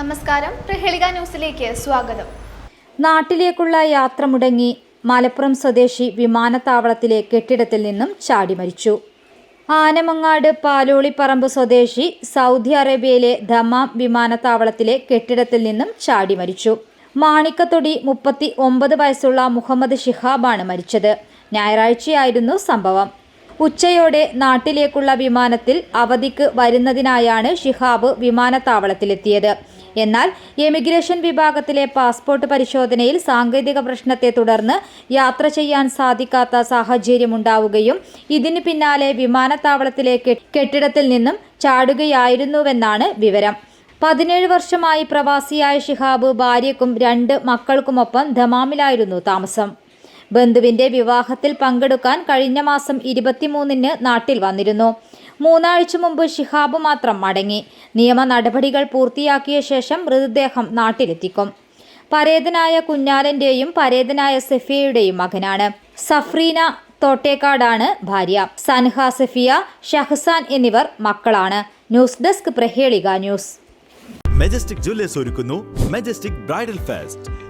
നമസ്കാരം. പ്രഹേളിക ന്യൂസിലേക്ക് സ്വാഗതം. നാട്ടിലേക്കുള്ള യാത്ര മുടങ്ങി മലപ്പുറം സ്വദേശി വിമാനത്താവളത്തിലെ കെട്ടിടത്തിൽ നിന്നും ചാടി മരിച്ചു. ആനമങ്ങാട് പാലോളിപ്പറമ്പ് സ്വദേശി സൗദി അറേബ്യയിലെ ദമാം വിമാനത്താവളത്തിലെ കെട്ടിടത്തിൽ നിന്നും ചാടി മരിച്ചു. മാണിക്കത്തൊടി മുപ്പത്തി ഒമ്പത് വയസ്സുള്ള മുഹമ്മദ് ഷിഹാബാണ് മരിച്ചത്. ഞായറാഴ്ചയായിരുന്നു സംഭവം. ഉച്ചയോടെ നാട്ടിലേക്കുള്ള വിമാനത്തിൽ അവധിക്ക് വരുന്നതിനായാണ് ഷിഹാബ് വിമാനത്താവളത്തിലെത്തിയത്. എന്നാൽ എമിഗ്രേഷൻ വിഭാഗത്തിലെ പാസ്പോർട്ട് പരിശോധനയിൽ സാങ്കേതിക പ്രശ്നത്തെ തുടർന്ന് യാത്ര ചെയ്യാൻ സാധിക്കാത്ത സാഹചര്യമുണ്ടാവുകയും ഇതിന് പിന്നാലെ വിമാനത്താവളത്തിലെ കെട്ടിടത്തിൽ നിന്നും ചാടുകയായിരുന്നുവെന്നാണ് വിവരം. പതിനേഴ് വർഷമായി പ്രവാസിയായ ഷിഹാബ് ഭാര്യയ്ക്കും രണ്ട് മക്കൾക്കുമൊപ്പം ധമാമിലായിരുന്നു താമസം. ബന്ധുവിന്റെ വിവാഹത്തിൽ പങ്കെടുക്കാൻ കഴിഞ്ഞ മാസം ഇരുപത്തിമൂന്നിന് നാട്ടിൽ വന്നിരുന്നു. മൂന്നാഴ്ച മുമ്പ് ഷിഹാബ് മാത്രം മടങ്ങി. നിയമ നടപടികൾ പൂർത്തിയാക്കിയ ശേഷം മൃതദേഹം നാട്ടിലെത്തിക്കും. പരേതനായ കുഞ്ഞാലന്റെയും പരേതനായ സഫിയയുടെയും മകനാണ്. സഫ്രീന തോട്ടേക്കാടാണ് ഭാര്യ. സൻഹ സഫിയ ഷഹസാൻ എന്നിവർ മക്കളാണ്. News desk Prahelika news. Majestic Jewellers ഒരുക്കുന്നു Majestic bridal fest.